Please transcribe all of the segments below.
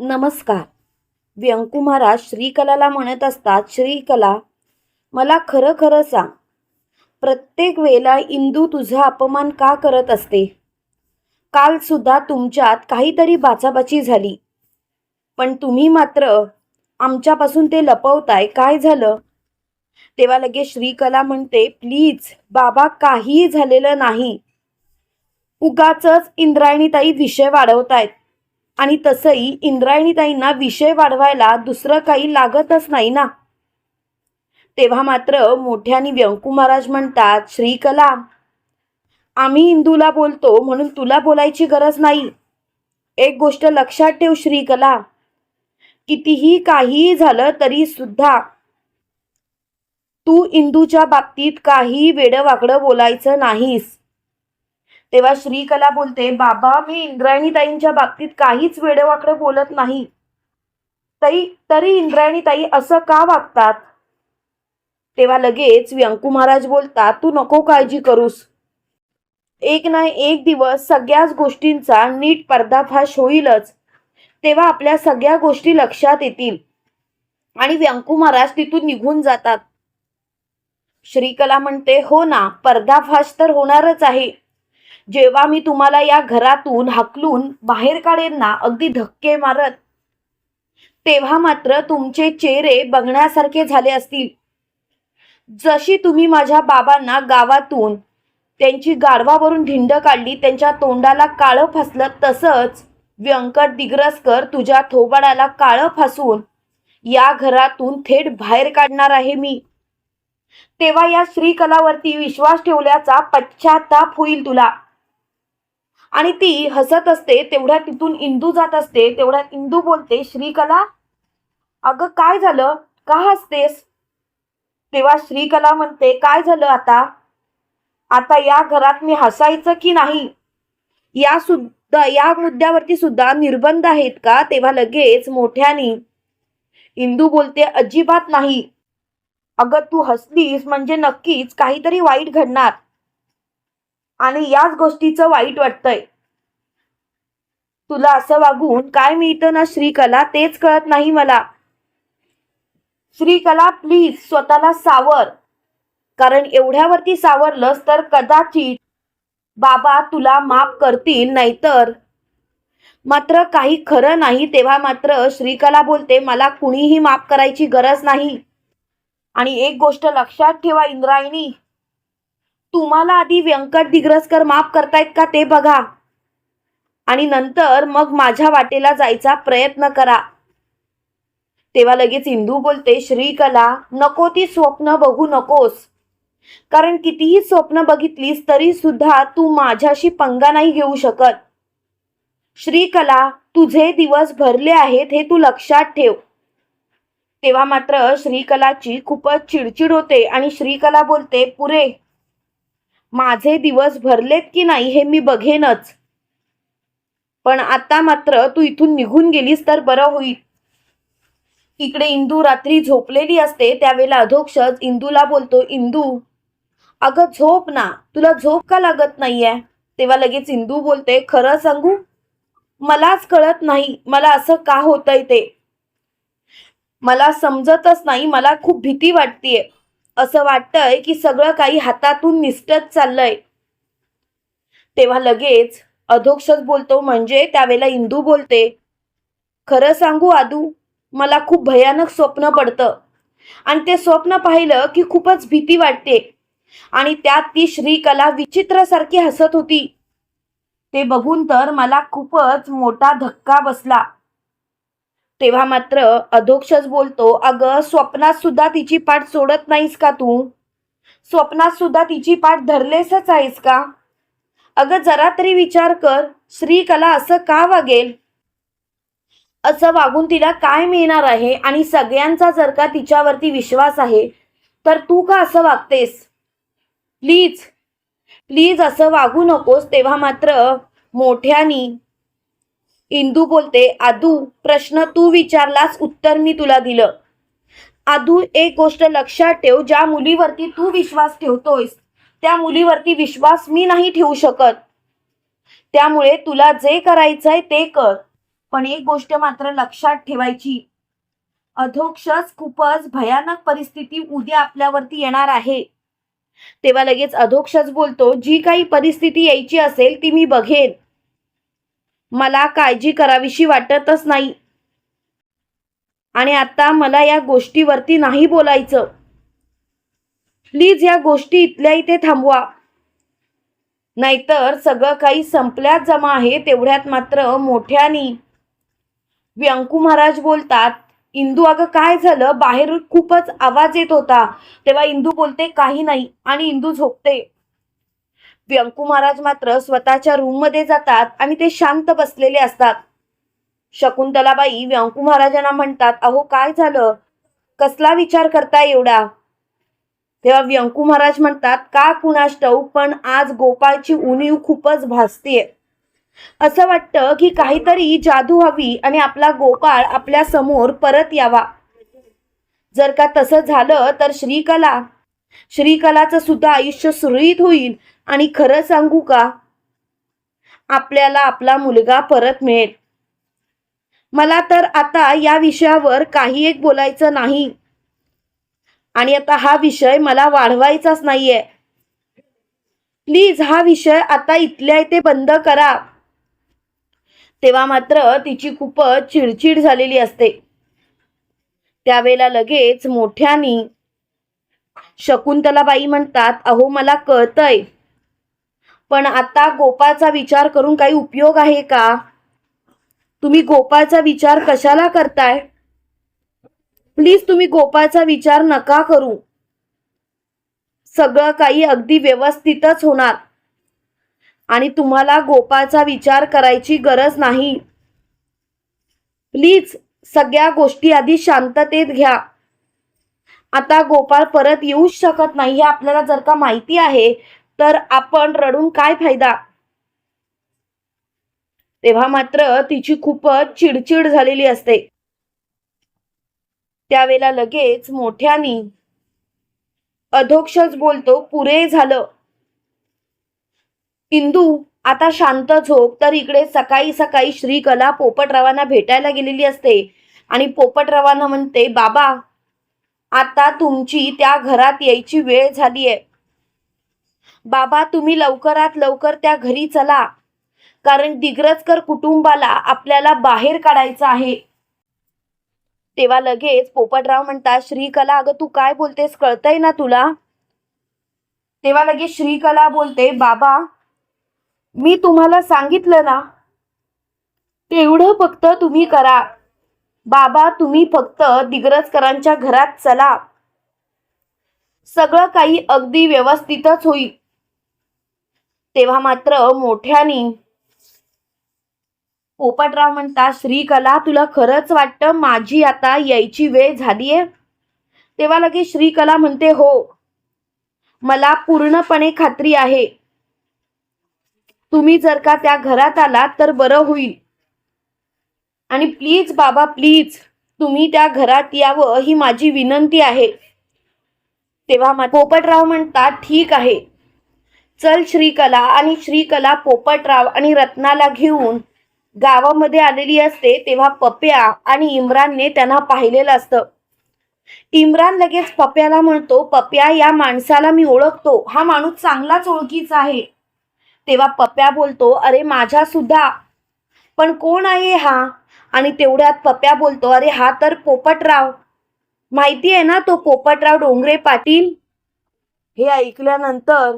नमस्कार. व्यंकू महाराज श्रीकलाला म्हणत असतात श्रीकला मला खरं खरं सांग. प्रत्येक वेळेला इंदू तुझा अपमान का करत असते? कालसुद्धा तुमच्यात काहीतरी बाचाबाची झाली. पण तुम्ही मात्र आमच्यापासून ते लपवताय काय झालं? तेव्हा लगेच श्रीकला म्हणते प्लीज बाबा काहीही झालेलं नाही. उगाचच इंद्रायणीताई विषय वाढवतायत. आणि तसंही इंद्रायणीताईंना विषय वाढवायला दुसरं काही लागतच नाही ना. तेव्हा मात्र मोठ्याने व्यंकू महाराज म्हणतात श्रीकला आम्ही इंदूला बोलतो म्हणून तुला बोलायची गरज नाही. एक गोष्ट लक्षात ठेव श्रीकला कितीही काहीही झालं तरी सुद्धा तू इंदूच्या बाबतीत काही वेडवाकडं बोलायचं नाहीस. तेव्हा श्रीकला बोलते बाबा मी इंद्रायणी ताईंच्या बाबतीत काहीच वेडेवाकडं बोलत नाही. ताई तरी इंद्रायणी ताई असं का वागतात? तेव्हा लगेच व्यंकू महाराज बोलतात तू नको काळजी करूस. एक ना एक दिवस सगळ्याच गोष्टींचा नीट पर्दाफाश होईलच. तेव्हा आपल्या सगळ्या गोष्टी लक्षात येतील. आणि व्यंकू महाराज तिथून निघून जातात. श्रीकला म्हणते हो ना पर्दाफाश तर होणारच आहे. जेव्हा मी तुम्हाला या घरातून हकलून बाहेर काढेन ना अगदी धक्के मारत तेव्हा मात्र तुमचे चेहरे बघण्यासारखे झाले असतील. जशी तुम्ही माझ्या बाबांना गावातून त्यांची गाढवावरून धिंड काढली त्यांच्या तोंडाला काळं फासलं तसंच व्यंकट दिग्रसकर तुझ्या थोबाडाला काळं फासून या घरातून थेट बाहेर काढणार आहे मी. तेव्हा या श्रीकलावरती विश्वास ठेवल्याचा पश्चाताप होईल तुला. आणि ती हसत असते तेवढ्या तिथून इंदू जात असते तेवढ्यात इंदू बोलते श्रीकला अगं काय झालं? का हसतेस? तेव्हा श्रीकला म्हणते काय झालं आता? आता या घरात मी हसायचं की नाही? या सुद्धा या मुद्द्यावरती सुद्धा निर्बंध आहेत का? तेव्हा लगेच मोठ्याने इंदू बोलते अजिबात नाही. अगं तू हसलीस म्हणजे नक्कीच काहीतरी वाईट घडणार. आणि याच गोष्टीचं वाईट वाटतंय. तुला असं वागून काय मिळतं ना श्रीकला तेच कळत नाही मला. श्रीकला प्लीज स्वतःला सावर. कारण एवढ्यावरती सावरलंस तर कदाचित बाबा तुला माफ करतील नाहीतर. मात्र काही खरं नाही तेव्हा मात्र श्रीकला बोलते मला कुणीही माफ करायची गरज नाही. आणि एक गोष्ट लक्षात ठेवा इंद्रायणी. तुम्हाला आधी व्यंकट दिग्रसकर माफ करतायत का ते बघा. आणि नंतर मग माझ्या वाटेला जायचा प्रयत्न करा. तेव्हा लगेच इंदू बोलते श्रीकला नको ती स्वप्न बघू नकोस. कारण कितीही स्वप्न बघितलीस तरी सुद्धा तू माझ्याशी पंगा नाही घेऊ शकत. श्रीकला तुझे दिवस भरले आहेत हे तू लक्षात ठेव. तेव्हा मात्र श्रीकलाची खूपच चिडचिड होते आणि श्रीकला बोलते पुरे माझे दिवस भरलेत की नाही हे मी बघेनच. पण आता मात्र तू इथून निघून गेलीस तर बरं होईल. इकडे इंदू रात्री झोपलेली असते त्यावेळेला अधोक्षज इंदूला बोलतो इंदू अगं झोप ना तुला झोप का लागत नाहीये? तेव्हा लगेच इंदू बोलते खरं सांगू मलाच कळत नाही मला असं का होतंय ते? मला समजतच नाही मला खूप भीती वाटतेय. असं वाटतंय की सगळं काही हातातून निसटत चाललंय. तेव्हा लगेच अधोक्षच बोलतो म्हणजे त्यावेळेला इंदू बोलते. खरं सांगू आदू मला खूप भयानक स्वप्न पडतं. आणि ते स्वप्न पाहिलं की खूपच भीती वाटते. आणि त्यात ती श्रीकला विचित्रसारखी हसत होती. ते बघून तर मला खूपच मोठा धक्का बसला. तेव्हा मात्र अधोक्षच बोलतो अगं स्वप्नात सुद्धा तिची पाठ सोडत नाहीस का तू? स्वप्नात सुद्धा तिची पाठ धरलेसच आहेस का? अगं जरा तरी विचार कर श्रीकला असं का वागेल? असं वागून तिला काय मिळणार आहे आणि सगळ्यांचा जर का तिच्यावरती विश्वास आहे तर तू का असं वागतेस? प्लीज प्लीज असं वागू नकोस. तेव्हा मात्र मोठ्यानी इंदू बोलते आदू प्रश्न तू विचारलास उत्तर मी तुला दिलं. आदू एक गोष्ट लक्षात ठेव ज्या मुलीवरती तू विश्वास ठेवतोयस त्या मुलीवरती विश्वास मी नाही ठेवू शकत. त्यामुळे तुला जे करायचंय ते कर. पण एक गोष्ट मात्र लक्षात ठेवायची. अधोक्षच खूपच भयानक परिस्थिती उद्या आपल्यावरती येणार आहे. तेव्हा लगेच अधोक्षच बोलतो जी काही परिस्थिती यायची असेल ती मी बघेन. मला काळजी करावीशी वाटतच नाही. आणि आता मला या गोष्टीवरती नाही बोलायचं. प्लीज या गोष्टी इथल्या इथे थांबवा. नाहीतर सगळं काही संपल्यात जमा आहे तेवढ्यात मात्र मोठ्यानी. व्यंकू महाराज बोलतात इंदू अगं काय झालं? बाहेर खूपच आवाज येत होता. तेव्हा इंदू बोलते काही नाही. आणि इंदू झोपते. व्यंकू महाराज मात्र स्वतःच्या रूममध्ये जातात आणि ते शांत बसलेले असतात. शकुंतलाबाई व्यंकू महाराजांना म्हणतात अहो काय झालं? कसला विचार करताय एवढा? तेव्हा व्यंकू महाराज म्हणतात का कुणास ठाऊक पण आज गोपाळची उणीव खूपच भासतीये असं वाटतं की काहीतरी जादू हवी आणि आपला गोपाळ आपल्यासमोर परत यावा. जर का तसं झालं तर श्रीकला श्रीकलाचं सुद्धा आयुष्य सुरळीत होईल. आणि खरं सांगू का? आपल्याला आपला मुलगा परत मिळेल. मला तर आता या विषयावर काही एक बोलायचं नाही. आणि आता हा विषय मला वाढवायचाच नाहीये. प्लीज हा विषय आता इथल्या इथे बंद करा. तेव्हा मात्र तिची खूपच चिडचिड झालेली असते. त्यावेळेला लगेच मोठ्यानी शकुंतलाबाई म्हणतात अहो मला कळतंय. पण आता गोपाळचा विचार करून काही उपयोग आहे का? तुम्ही गोपाळचा विचार कशाला करताय? प्लीज तुम्ही गोपाळचा विचार नका करू. सगळं काही अगदी व्यवस्थितच होणार. आणि तुम्हाला गोपाळचा विचार करायची गरज नाही. प्लीज सगळ्या गोष्टी आधी शांततेत घ्या. आता गोपाळ परत येऊच शकत नाही हे आपल्याला जर का माहिती आहे तर आपण रडून काय फायदा? तेव्हा मात्र तिची खूपच चिडचिड झालेली असते. त्यावेळेला लगेच मोठ्यानी अधोक्षच बोलतो पुरे झालं. इंदू आता शांत झोप तर इकडे सकाळी सकाळी श्रीकला पोपटरावांना भेटायला गेलेली असते. आणि पोपटरावांना म्हणते बाबा आता तुमची त्या घरात यायची वेळ झाली आहे बाबा तुम्ही लवकरात लवकर त्या घरी चला. कारण दिग्रजकर कुटुंबाला आपल्याला बाहेर काढायचं आहे. तेव्हा लगेच पोपटराव म्हणतात श्रीकला अगं तू काय बोलतेस? कळतंय ना तुला? तेव्हा लगेच श्रीकला बोलते बाबा मी तुम्हाला सांगितलं ना तेवढं फक्त तुम्ही करा. बाबा तुम्ही फक्त दिग्रजकरांच्या घरात चला. सगळं काही अगदी व्यवस्थितच होईल तेव्हा मात्र मोठ्यानी पोपटराव म्हणता श्रीकला तुला खरंच वाटतं माझी आता यायची वेळ झालीये? तेव्हा लगेच श्रीकला म्हणते हो. मला पूर्णपणे खात्री आहे. तुम्ही जर का त्या घरात आलात तर बरं होईल. आणि प्लीज बाबा प्लीज तुम्ही त्या घरात यावं ही माझी विनंती आहे. तेव्हा मा- पोपटराव म्हणतात ठीक आहे. चल श्रीकला आणि श्रीकला पोपटराव आणि रत्नाला घेऊन गावामध्ये आलेली असते तेव्हा पप्या आणि इम्रानने त्यांना पाहिलेलं असतं. इम्रान लगेच पप्याला म्हणतो पप्या या माणसाला मी ओळखतो. हा माणूस चांगलाच ओळखीचा आहे. तेव्हा पप्या बोलतो अरे माझ्या सुद्धा पण कोण आहे हा? आणि तेवढ्यात पप्या बोलतो अरे हा तर पोपटराव. माहिती आहे ना तो पोपटराव डोंगरे पाटील? हे ऐकल्यानंतर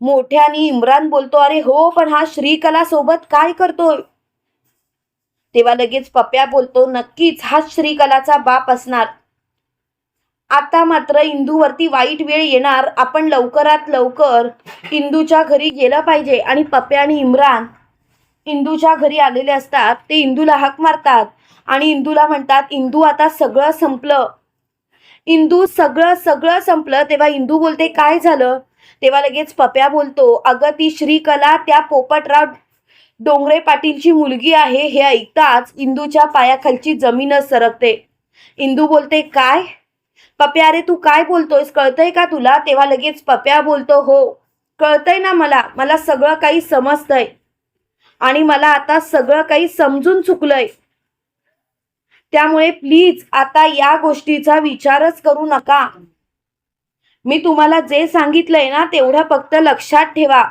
मोठ्याने इम्रान बोलतो अरे हो पण हा श्रीकला सोबत काय करतोय? तेव्हा लगेच पप्या बोलतो नक्कीच हा श्रीकलाचा बाप असणार. आता मात्र इंदूवरती वाईट वेळ येणार. आपण लवकरात लवकर इंदूच्या घरी गेलं पाहिजे. आणि पप्या आणि इम्रान इंदूच्या घरी आलेले असतात ते इंदूला हाक मारतात. आणि इंदूला म्हणतात इंदू आता सगळं संपलं. इंदू सगळं सगळं संपलं. तेव्हा इंदू बोलते काय झालं? तेव्हा लगेच पप्या बोलतो अगं ती श्रीकला त्या पोपटराव डोंगरे पाटीलची मुलगी आहे हे ऐकताच इंदूच्या पायाखालची जमीनच सरकते. इंदू बोलते काय? पप्या अरे तू काय बोलतोयस? कळतंय का तुला? तेव्हा लगेच पप्या बोलतो हो कळतंय ना मला. मला सगळं काही समजतंय. आणि मला आता सगळं काही समजून चुकलंय. त्यामुळे प्लीज आता या गोष्टीचा विचारच करू नका. मी तुम्हाला जे सांगितलंय ना तेवढं फक्त लक्षात ठेवा.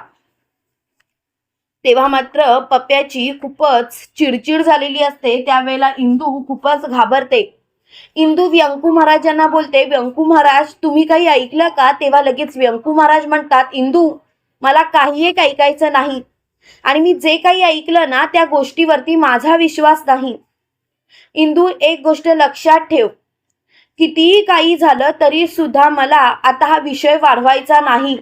तेव्हा मात्र पप्प्याची खूपच चिडचिड झालेली असते. त्यावेळेला इंदू खूपच घाबरते. इंदू व्यंकू महाराजांना बोलते व्यंकू महाराज तुम्ही काही ऐकलं का? तेव्हा लगेच व्यंकू महाराज म्हणतात इंदू मला काही एक ऐकायचं नाही. आणि मी जे काही ऐकलं ना त्या गोष्टीवरती माझा विश्वास नाही. इंदू एक गोष्ट लक्षात ठेव. कितीही काही झालं तरी सुद्धा मला आता हा विषय वाढवायचा नाही.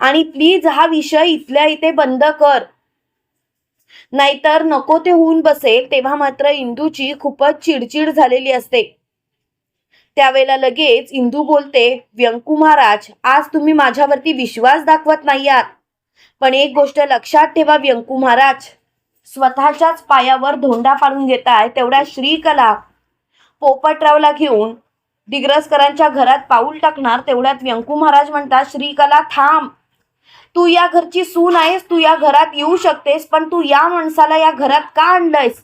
आणि प्लीज हा विषय इथल्या इथे बंद कर. नाहीतर नको ते होऊन बसेल तेव्हा मात्र इंदूची खूपच चिडचिड झालेली असते. त्यावेळेला लगेच इंदू बोलते व्यंकू महाराज आज तुम्ही माझ्यावरती विश्वास दाखवत नाही आहात. पण एक गोष्ट लक्षात ठेवा व्यंकू महाराज. स्वतःच्याच पायावर धोंडा पाडून घेताय तेवढ्या श्रीकला. पोपटरावला घेऊन दिग्रसकरांच्या घरात पाऊल टाकणार तेवढ्यात व्यंकू महाराज म्हणतात श्रीकला थांब. तू या घरची सून आहेस तू या घरात येऊ शकतेस पण तू या माणसाला या घरात का आणलंयस?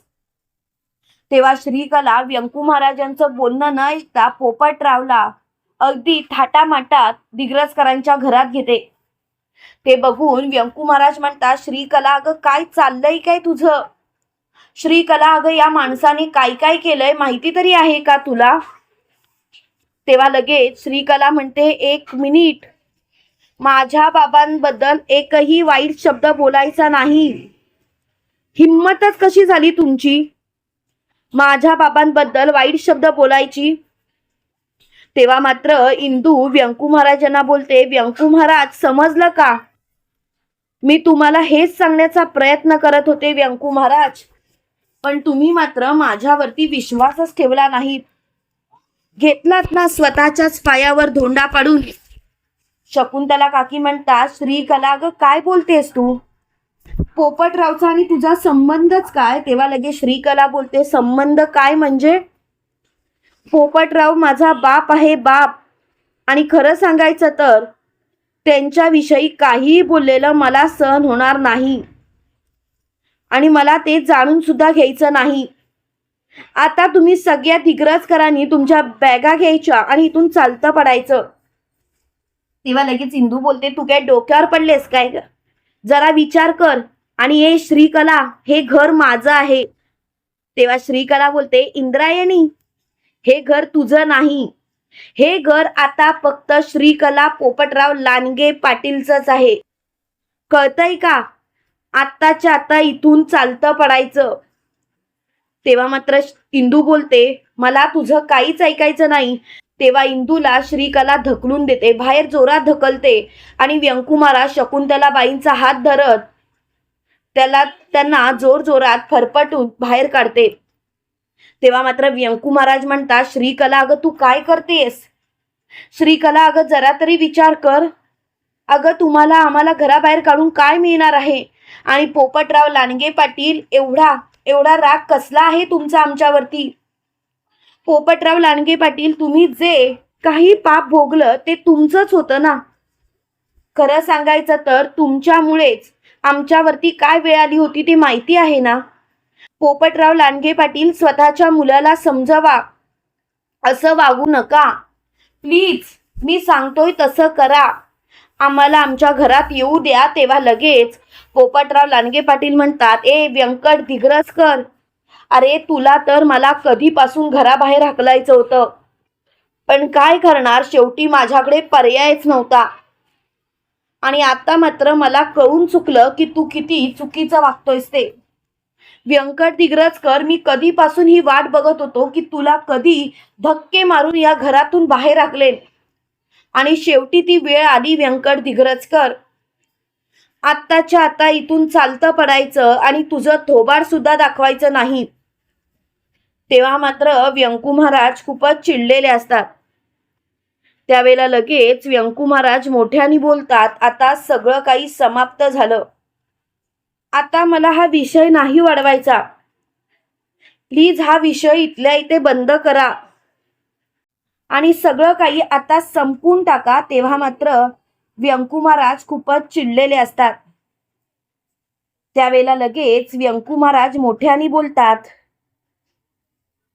तेव्हा श्रीकला व्यंकू महाराजांचं बोलणं न ऐकता पोपटरावला अगदी थाटामाटात दिग्रसकरांच्या घरात घेते. ते बघून व्यंकू महाराज म्हणतात श्रीकला अगं काय चाललंय काय तुझं? श्रीकला अगं या माणसाने काय काय केलंय माहिती तरी आहे का तुला? तेव्हा लगेच श्रीकला म्हणते एक मिनिट. माझ्या बाबांबद्दल एकही वाईट शब्द बोलायचा नाही. हिम्मतच कशी झाली तुमची? माझ्या बाबांबद्दल वाईट शब्द बोलायची? तेव्हा मात्र इंदू व्यंकू महाराजांना बोलते व्यंकू महाराज समजलं का? मी तुम्हाला हेच सांगण्याचा प्रयत्न करत होते व्यंकू महाराज. पण तुम्ही मात्र माझ्यावरती विश्वासच ठेवला नाही. घेतलात ना स्वतःच्याच पायावर धोंडा पाडून. शकुंतला काकी म्हणतात श्रीकला ग काय बोलतेस तू? पोपटरावचा आणि तुझा संबंधच काय? तेव्हा लगेच श्रीकला बोलते संबंध काय म्हणजे? पोपटराव माझा बाप आहे बाप. आणि खरं सांगायचं तर त्यांच्याविषयी काहीही बोललेलं मला सहन होणार नाही. आणि मला ते जाणून सुद्धा घ्यायचं नाही. आता तुम्ही सगळ्या दिग्रजकरांनी तुमच्या बॅगा घ्यायच्या आणि इथून चालतं पडायचं. तेव्हा लगेच इंदू बोलते तू काय डोक्यावर पडलेस काय जरा विचार कर आणि हे श्रीकला हे घर माझं आहे. तेव्हा श्रीकला बोलते इंद्रायणी हे घर तुझं नाही. हे घर आता फक्त श्रीकला पोपटराव लांडगे पाटीलचंच आहे. कळतंय का? आत्ताच्या आता इथून चालतं पडायचं. तेव्हा मात्र इंदू बोलते मला तुझं काहीच ऐकायचं नाही. तेव्हा इंदूला श्रीकला धकलून देते बाहेर जोरात धकलते आणि व्यंकुमारा शकुंतला बाईंचा हात धरत त्याला त्यांना जोर जोरात फरफटून बाहेर काढते. तेव्हा मात्र व्यंकू महाराज म्हणतात श्रीकला अगं तू काय करतेस? श्रीकला अगं जरा तरी विचार कर. अगं तुम्हाला आम्हाला घराबाहेर काढून काय मिळणार आहे? आणि पोपटराव लांडगे पाटील एवढा एवढा राग कसला आहे तुमचा आमच्यावरती? पोपटराव लांडगे पाटील तुम्ही जे काही पाप भोगलं ते तुमचंच होतं ना? खरं सांगायचं तर तुमच्यामुळेच आमच्यावरती काय वेळ आली होती ते माहिती आहे ना? पोपटराव लांडगे पाटील स्वतःच्या मुलाला समजवा असं वागू नका. प्लीज मी सांगतोय तसं करा. आम्हाला आमच्या घरात येऊ द्या तेव्हा लगेच. पोपटराव लांडगे पाटील म्हणतात ए व्यंकट दिग्रसकर अरे तुला तर मला कधीपासून घराबाहेर हाकलायचं होतं. पण काय करणार? शेवटी माझ्याकडे पर्यायच नव्हता. आणि आता मात्र मला कळून चुकलं की तू किती चुकीचं वागतोयस ते. व्यंकट दिग्रजकर मी कधीपासून ही वाट बघत होतो की तुला कधी धक्के मारून या घरातून बाहेर हाकलेन आणि शेवटी ती वेळ आली व्यंकट दिग्रजकर. आत्ताच्या आता इथून चालतं पडायचं आणि तुझं थोबार सुद्धा दाखवायचं नाही. तेव्हा मात्र व्यंकू महाराज खूपच चिडलेले असतात. त्यावेळेला लगेच व्यंकू महाराज मोठ्याने बोलतात आता सगळं काही समाप्त झालं. आता मला हा विषय नाही वाढवायचा. प्लीज हा विषय इथल्या इथे बंद करा. आणि सगळं काही आता संपून टाका तेव्हा मात्र व्यंकू महाराज खूपच चिडलेले असतात. त्यावेळेला लगेच व्यंकू महाराज मोठ्याने बोलतात.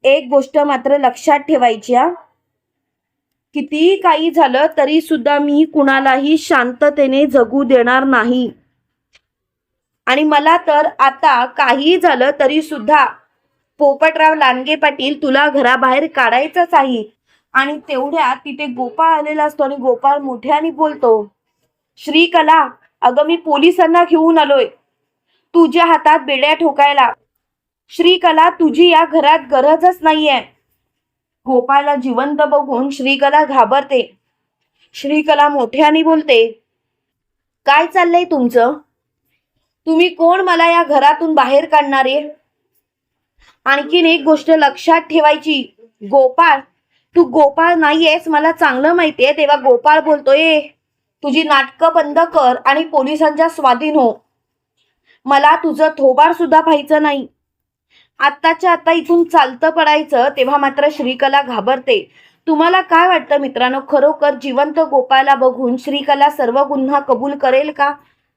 एक गोष्ट मात्र लक्षात ठेवायची कितीही काही झालं तरी सुद्धा मी कुणालाही शांततेने जगू देणार नाही. आणि मला तर आता काही झालं तरी सुद्धा पोपटराव लांडगे पाटील तुला घराबाहेर काढायचंच आहे. आणि तेवढ्यात तिथे गोपाळ आलेला असतो आणि गोपाळ मोठ्याने बोलतो श्रीकला अगं मी पोलिसांना घेऊन आलोय. तुझ्या हातात बेड्या ठोकायला. श्रीकला तुझी या घरात गरजच नाहीये. गोपाळला जिवंत बघून श्रीकला घाबरते. श्रीकला मोठ्याने बोलते काय चाललंय तुमचं? तुम्ही कोण मला या घरातून बाहेर काढणारे आणखीन एक गोष्ट लक्षात ठेवायची. गोपाळ तू गोपाळ नाहीयेस मला चांगलं माहितीये तेव्हा गोपाळ बोलतोय तुझी नाटकं बंद कर आणि पोलिसांच्या स्वाधीन हो. मला तुझं थोबार सुद्धा पाहायचं नाही. आत्ताच्या आता इथून चालतं पडायचं तेव्हा मात्र श्रीकला घाबरते. तुम्हाला काय वाटतं मित्रांनो? खरोखर जिवंत गोपाळला बघून श्रीकला सर्व गुन्हा कबूल करेल का?